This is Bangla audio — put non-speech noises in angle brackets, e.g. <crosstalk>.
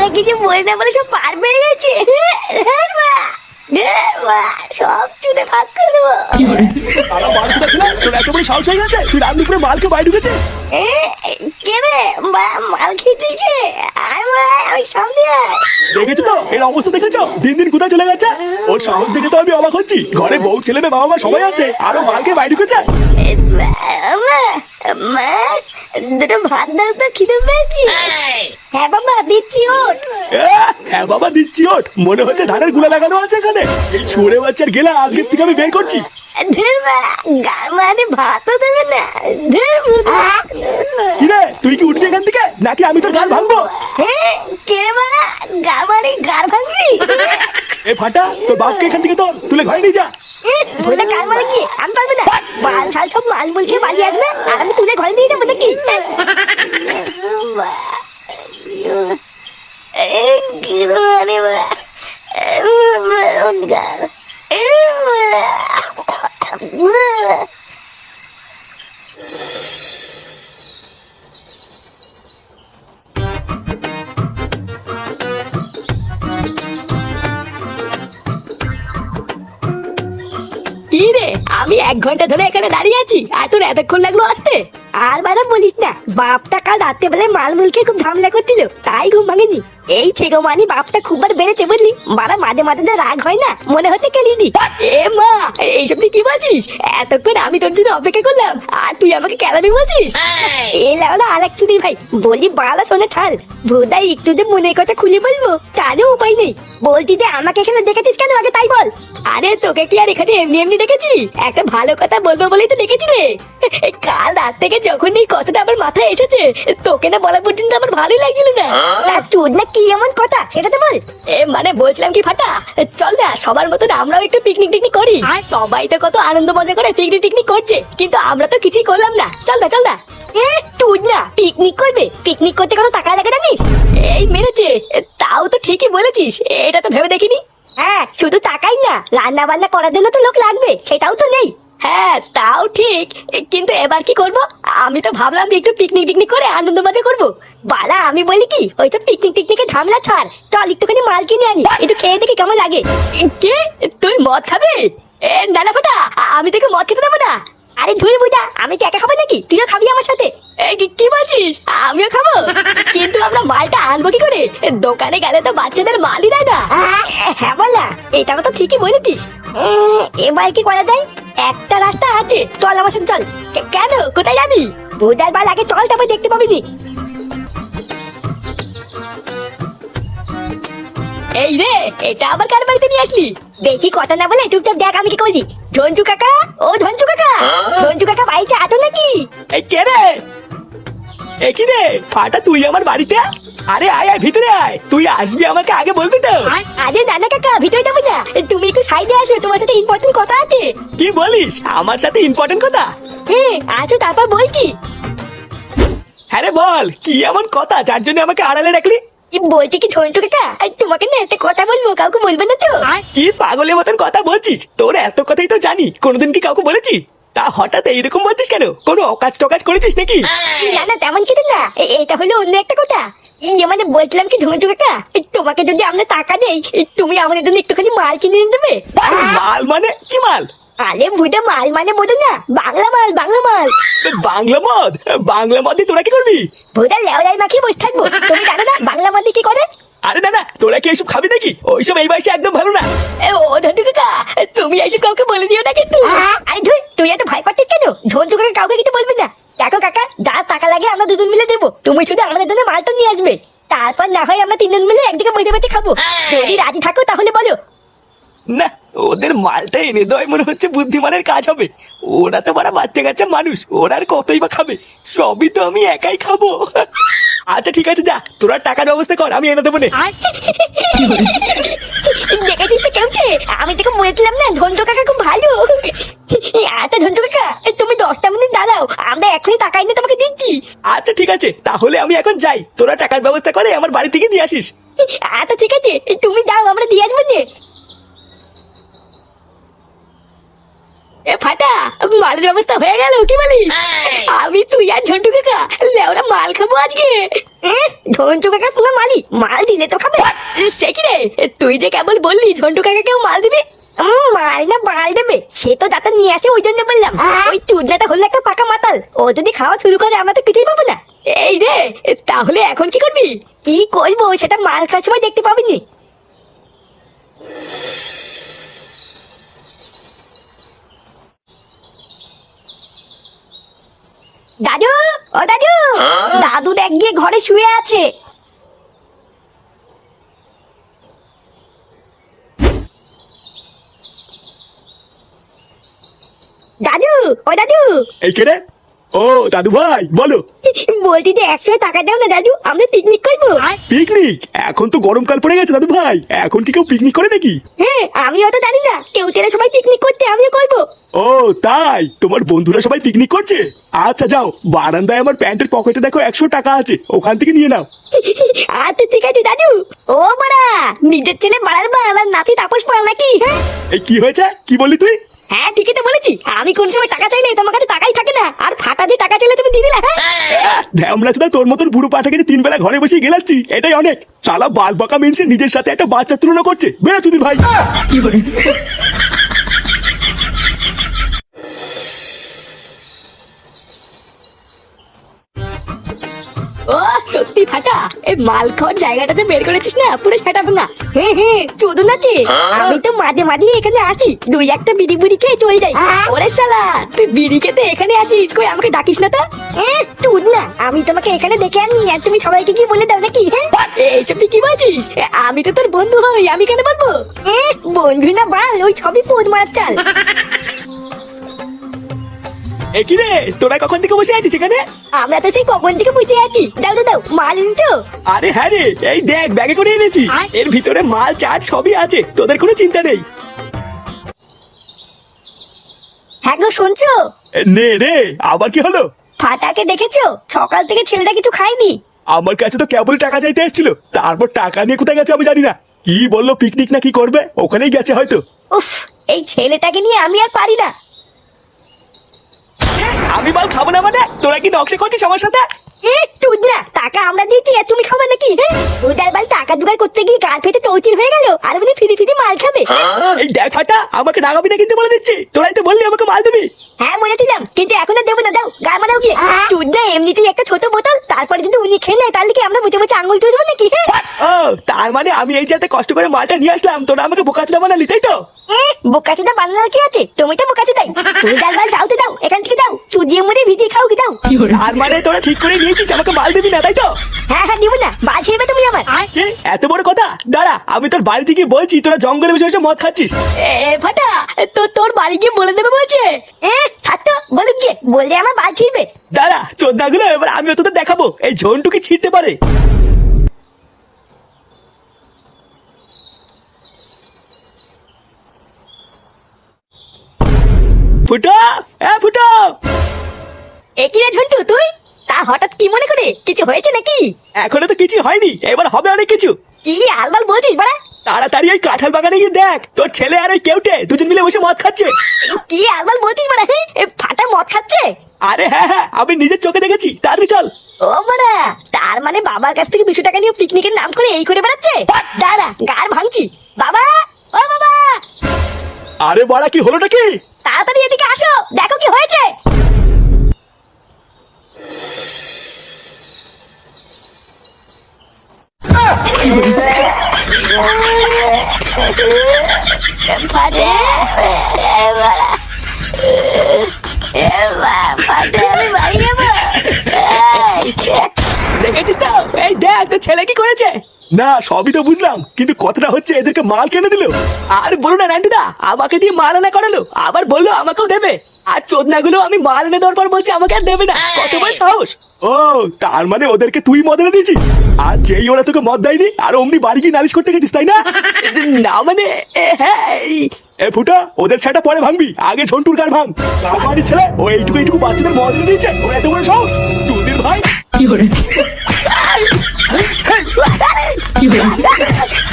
ওরা কিছু বলে না বলে সব পার পেয়ে গেছে। সব চুদে ভাগ করে দেবো। তারা মাল কোথা ছিল? তোর এত বড় সাহস হয়ে গেছে? তুই রাত দুপুরে মালকে বাইরে কে রে? মা- মাল খেয়েছিস কে? আয় সামনে আয়। দেখেছ তো? এর অবস্থা দেখেছ? দিন দিন কোথায় চলে গেছে? ওর সাহস দেখে তো আমি অবাক হচ্ছি। ঘরে বউ ছেলে মেয়ে বাবা মা সবাই আছে। আরও মালকে বাইরে ঢুকেছে? মা, দুটো ভাত দাও তো খিদে পেয়েছি হ্যাঁ বাবা দিচ্ছি ওট আহ, হ্যাঁ বাবা দিচ্ছি ওট মনে হচ্ছে ধানেরগুলা লাগানো আছে এখানে এই সরে বাচ্চার গেলা আজকের থেকে আমি বের করছি তুই কি উঠবি এখান থেকে নাকি আমি তোর গাল ভাঙবো গার ভাঙবি এ ফাটা তোর বাপকে এখান থেকে তোর তুলে ঘরে নিয়ে যা ভোটা কাল মানে কি? আমি পারব না? বাল ছাল সব মাল মুল খেয়ে পালিয়ে আসবে? আর আমি তুলে ঘরে নিয়ে যাব নাকি? <laughs> এ, আমি এক ঘণ্টা ধরে এখানে দাঁড়িয়ে আছি, আর তোর এতক্ষণ লাগল আসতে। আর বারা বলিস না, বাপটা কাল রাত্রে বেলায় মাল মুলকে খুব ঝামেলা করছিল, তাই ঘুম ভাঙেনি। এই ছেগো মানি বাপটা খুব বার বেড়েছে বুঝলি? বারা মাঝে মাঝে যে রাগ হয় না মনে হচ্ছে কেলি দি এ মা এইসব তুই কি বলছিস? এতক্ষণ আমি তোর জন্য অপেক্ষা করলাম আর তুই আমাকে কেলাবি বলছিস? এ লাউলা আলেক চুদি ভাই বলি বালা শোনে ছাড় ভোদাই একটু যে মনের কথা খুলে বলব তারও উপায় নেই। বলছি যে আমাকে এখানে দেখেছিস কেন? আগে তাই বল। আরে তোকে কি আর এখানে এমনি এমনি ডেকেছি একটা ভালো কথা বলব বলেই তো ডেকেছি রে। কাল রাত থেকে যখন এই কথাটা আমার মাথায় এসেছে তোকে না বলা পর্যন্ত আমার ভালোই লাগছিল না। তা তোর না কি এমন কথা? সেটা তো বল। এ মানে বলছিলাম কি ফাটা চল না সবার মতন আমরাও একটু পিকনিক টিকনিক করি। সবাই তো কত আনন্দ মজা করে পিকনিক টিকনিক করছে কিন্তু আমরা তো কিছুই করলাম না। চল না চল না। এ তুই না পিকনিক করবে? পিকনিক করতে কত টাকা লাগে জানিস? এই মেরেছে তাও তো ঠিকই বলেছিস এটা তো ভেবে দেখিনি। হ্যাঁ শুধু টাকাই না রান্না বান্না করার জন্য তো লোক লাগবে সেটাও তো নেই। হ্যাঁ তাও ঠিক কিন্তু এবার কি করব? আমি তো ভাবলাম একটু পিকনিক টিকনিক করে আনন্দ মজা করব। বালা, আমি বলি কি, ওই তো পিকনিক টিকনিকে ধামলা ছাড়। চল, একটুখানি মাল কিনে আনি। একটু খেয়ে দেখি কেমন লাগে। কে? তুই মদ খাবে? এ না না ফোটা আমি তোকে মদ খেতে দেবো না। আরে ধুই বুঝা আমি কি একা খাব নাকি? তুইও খাবি আমার সাথে। কি- কি বলছিস? আমিও খাব। <laughs> কিন্তু আমরা মালটা আনব কি করে? দোকানে গেলে তো বাচ্চাদের মালই দেয় না। হ্যাঁ এটা তো ঠিকই বলেছিস। এবার কি করা যায়? একটা রাস্তা আছে। চল আমার সাথে চল। কেন? কোথায় যাবি? বাল আগে চল তারপর দেখতে পাবি এই রে এটা আবার কার বাড়িতে নিয়ে আসলি? বেশি কথা না বলে চুপচাপ দেখ আমি কি করি ঝঞ্ঝু কাকা? ও ঝঞ্ঝু কাকা? ঝঞ্ঝু কাকা বাড়িতে আতো নাকি? কে রে? এ কি রে ফাটা তুই আমার বাড়িতে? আরে আয় আয় ভিতরে আয়। তুই আসবি আমাকে আগে বলবি তো। আরে নানা কাকা ভিতরে যাব না। তুমি একটু সাইডে আসো তোমার সাথে ইম্পর্টেন্ট কথা আছে। কি বলিস? আমার সাথে ইম্পর্টেন্ট কথা? হ্যাঁ আসো তারপর বলছি। হ্যাঁ রে বল কি এমন কথা? যার জন্য আমাকে আড়ালে রাখলি? বলছি কি ঝন্টু কাকা তোমাকে না একটা কথা বলব কাউকে বলবে না তো? কি পাগলের মতন কথা বলছিস? তোর এত কথাই তো জানি। কোনোদিন কি কাউকে বলেছি? তা হঠাৎ এইরকম বলছিস কেন? কোনো অকাজ টকাজ করেছিস নাকি? না না তেমন কিছু না। এটা হলো অন্য একটা কথা। ইয়ে মানে বলছিলাম কি ঝন্টু কাকা তোমাকে যদি আমরা টাকা দেই তুমি আমাদের জন্য একটুখানি মাল কিনে এনে দেবে? মাল? মানে? কি মাল? আরে ভুদা মাল মানে বোঝো না। বাংলা মাল বাংলা মাল। বাংলা মদ? বাংলা মদ তোরা কি করবি? ভুদা লেওলাই মাখিয়ে বসে থাকব। তুমি জানো না বাংলা মাল কি করে? আরে না না তোরা কি এইসব খাবি নাকি? ওইসব এই বয়সে একদম ভালো না। এ ও ঝন্টু কাকা তুমি এইসব কাউকে বলে দিও না কিন্তু। আরে ধুই তুই এত ভয় পাচ্ছিস কেন? ঝন্টু করে কাউকে কিছু বলবি না। দেখো কাকা যা টাকা লাগে আমরা দুজন মিলে দেবো। তুমি শুধু আমাদের জন্য মালটা নিয়ে আসবে। তারপর না হয় আমরা তিনজন মিলে একদিকে বসে বসে খাব। যদি রাজি থাকো তাহলে বলো না ওদের মালটা এনে দেওয়াই মনে হচ্ছে বুদ্ধিমানের কাজ হবে। ওরা তো বড় বাচ্চা কাচ্চা মানুষ ওরা আর কতই বা খাবে? সবই তো আমি একাই খাব। আচ্ছা ঠিক আছে যা তোরা টাকার ব্যবস্থা কর আমি এনে দেবো নে। দেখেছিস তো কেমছে আমি তোকে বলেছিলাম না ঝন্টু কাকা খুব ভালো। আচ্ছা ঝন্টু কাকা তুমি দশটা মিনিট দাঁড়াও আমরা এখনই টাকা এনে তোমাকে দিচ্ছি। আচ্ছা ঠিক আছে তাহলে আমি এখন যাই। তোরা টাকার ব্যবস্থা করে আমার বাড়ি থেকে দিয়ে আসিস। আচ্ছা ঠিক আছে তুমি যাও আমরা দিয়ে আসব যে এ ফাটা মালের ব্যবস্থা হয়ে গেল কি বলিস? আমি তুই আর ঝন্টু কাকা লেওরা মাল খাব আজকে। ঝন্টু কাকা পুরো মালি মাল দিলে তো খাবে। সে কি রে? তুই যে কেবল বললি ঝন্টু কাকা কেউ মাল দিবে? মাল না মাল দেবে। সে তো যাতে নিয়ে আসে ওই জন্য বললাম। ওই চুদনাটা হলো একটা পাকা মাতাল। ও যদি খাওয়া শুরু করে আমরা তো কিছুই পাবো না। এই রে তাহলে এখন কি করবি? কি করব? সেটা মাল খাওয়ার সময় দেখতে পাবি দাদু ও দাদু। দাদু দেখ গিয়ে ঘরে শুয়ে আছে। দাদু ও দাদু। এই কে রে? ও দাদু ভাই বলো। বলছি যে একশো টাকা দাও না দাদু আমরা পিকনিক করব। পিকনিক এখন তো গরমকাল পড়ে গেছে দাদু ভাই। এখন কি কেউ পিকনিক করে নাকি? হ্যাঁ আমি অত জানি না। কেউ তেরা সবাই পিকনিক করতে আমিও করব। ও তাই? তোমার বন্ধুরা সবাই পিকনিক করছে? আচ্ছা যাও। বারান্দায় আমার প্যান্টের পকেটে দেখো একশো টাকা আছে। ওখান থেকে নিয়ে নাও। আচ্ছা ঠিক আছে দাদু। ও বাড়া নিজের ছেলে বাড়ার বাল আর নাতি তাপস পাল নাকি? হ্যাঁ? এই কি হয়েছে? কি বললি তুই? হ্যাঁ ঠিকই তো বলেছি। আমি কোন সময় টাকা চাইলে তোমার কাছে টাকাই থাকে না। আর ফাটা যে টাকা চাইলে তুমি দিয়ে দিলে হ্যাঁ? ধ্যামলা চোদা তোর মতন বুড়ো পাঠাকে যে তিন বেলা ঘরে বসে গেলাচ্ছি। এটাই অনেক। শালা বাল বাঁকা মিনসে নিজের সাথে একটা বাচ্চা তুলনা করছে। বেড়া চুদির ভাই। ও সত্যি ফাটা? এই মাল খাওয়ার জায়গাটাতে বের করেছিস না? পুরো সেটা ভাঙা। হ্যাঁ হ্যাঁ চোদন আছে আমি তো মাঝে মাঝে এখানে আসি। দুই একটা বিড়ি বুড়ি খেয়ে চলে যাই। ওরে শালা তুই বিড়ি খেতে এখানে আসিস? কই আমাকে ডাকিস না তো? হ্যাঁ তুই না আমি তোমাকে এখানে দেখে আনি আর তুমি সবাইকে কি বলে দাও নাকি? হ্যাঁ? এইসব তুই কি বলছিস? আমি তো তোর বন্ধু হই। আমি কেন বলব? বন্ধু না বাল ওই সবই পোদ মারার চাল। এ কি রে? তোরা কখন থেকে বসে আছিস এখানে? আমরা তো সেই কখন থেকে বুঝতে আছি। দাও দাও দাও মাল এনেছো? আরে হ্যাঁ রে এই দেখ ব্যাগে করে এনেছি। এর ভিতরে মাল চাট সবই আছে তোদের কোনো চিন্তা নেই। হ্যাঁ গো শুনছো? নে রে আবার কি হলো? ফাটাকে দেখেছ? সকাল থেকে ছেলেটা কিছু খায়নি। আমার কাছে তো কেবল টাকা চাইতে এসেছিল তারপর টাকা নিয়ে কোথায় গেছে আমি জানি না। কি বলল পিকনিক না কি করবে? ওখানেই গেছে হয়তো। উফ এই ছেলেটাকে নিয়ে আমি আর পারি না। আমি মাল খাব না মানে? তোরা কি নকশা করছিস আমার সাথে? তুই না টাকা আমরা দিয়েছি আর তুমি খাবে নাকি? হ্যাঁ? বাল টাকা জোগাড় করতে গিয়ে গাল ফেটে চৌচির হয়ে গেল আর উনি ফিরি ফিরি মাল খাবে। এই দেখ ফাটা আমাকে রাগাবি না কিন্তু বলে দিচ্ছি। তোরাই তো বললি আমাকে মাল দিবি। হ্যাঁ বলেছিলাম কিন্তু এখন আর দেবো না দাও গা মারাও গিয়ে। তুই না এমনিতেই একটা ছোট বোতল তারপরে যদি উনি খেয়ে নেয় তাহলে কি আমরা বুঝে বুঝে আঙুল চুষবো নাকি? হ্যাঁ? ও তার মানে আমি এই যাতে কষ্ট করে মালটা নিয়ে আসলাম। তোরা আমাকে বোকাচুদা বানালি তাই তো? বোকাচোদা বানানোর কি আছে? তুমি তো বোকাচোদাই। তুমি যার বাল যাও তো যাও এখান থেকে যাও চুদিয়ে মুড়ে ভিজিয়ে খাও কি যাও আর মানে তোরা ঠিক করে নিয়েছিস আমাকে মাল দিবি না তাই তো? হ্যাঁ হ্যাঁ দিব না। বাল ছেড়বে তুমি আমার। কি? এত বড় কথা? দাঁড়া আমি তোর বাড়ি থেকে বলছি তোরা জঙ্গলে বসে বসে মদ খাচ্ছিস। এ ফাটা তো তোর বাড়ি গিয়ে বলে দেবে বলছে? এ থাকতো বলুক গিয়ে বললে আমার বাল ছিড়বে। দাঁড়া চোদ্দাগুলো এবার আমিও তোদের দেখাবো। এই ঝোনটুকি ছিঁড়তে পারে। ফুটো এ ফুটো। এ রে ঝন্টু তুই? তা হঠাৎ কি মনে করে? কিছু হয়েছে নাকি? এখনও তো কিছু হয়নি এবার হবে অনেক কিছু। কি আলবাল বলছিস বাড়া? তাড়াতাড়ি ওই কাঁঠাল বাগানে গিয়ে দেখ তোর ছেলে আর ওই কেউটে দুজন মিলে বসে মদ খাচ্ছে। কি আলবাল বলছিস বাড়া? এ ফাটা মদ খাচ্ছে? আরে হ্যাঁ হ্যাঁ আমি নিজের চোখে দেখেছি তাড়াতাড়ি চল। ও বাড়া তার মানে বাবার কাছ থেকে দুশো টাকা নিয়ে পিকনিকের নাম করে এই করে বেড়াচ্ছে? দাঁড়া গার ভাঙছি। বাবা! ও বাবা! আরে বাড়া কি হলোটা কি? তাড়াতাড়ি এদিকে আসো দেখো কি হয়েছে। দেখেছিস তো? এই দেখ তোর ছেলে কি করেছে? না সবই তো বুঝলাম কিন্তু কথাটা হচ্ছে এদেরকে মাল কেনে দিল। আর বলো না নান্টুদা আমাকে দিয়ে মাল আনা করালো আবার বলল আমাকেও দেবে। আর চোদনাগুলো আমি মাল এনে দেওয়ার পর বলছে আমাকে আর দেবে না। কত বড় সাহস? ও তার মানে ওদেরকে তুই মদ এনে দিয়েছিস? আর যেই ওরা তোকে মদ দেয়নি আর অমনি বাড়ি গিয়ে নালিশ করতে গেছিস তাই না? না মানে এ, হ্যাঁ এই- এ ফুটা ওদের ছাটা পরে ভাঙবি আগে ঝন্টুর কার ভাঙ। বাড়ির ছেলে ও এইটুকু এইটুকু বাচ্চাদের মদ এনে দিয়েছে ও এত বড় সাহস। চুদির ভাই। কি Thank you.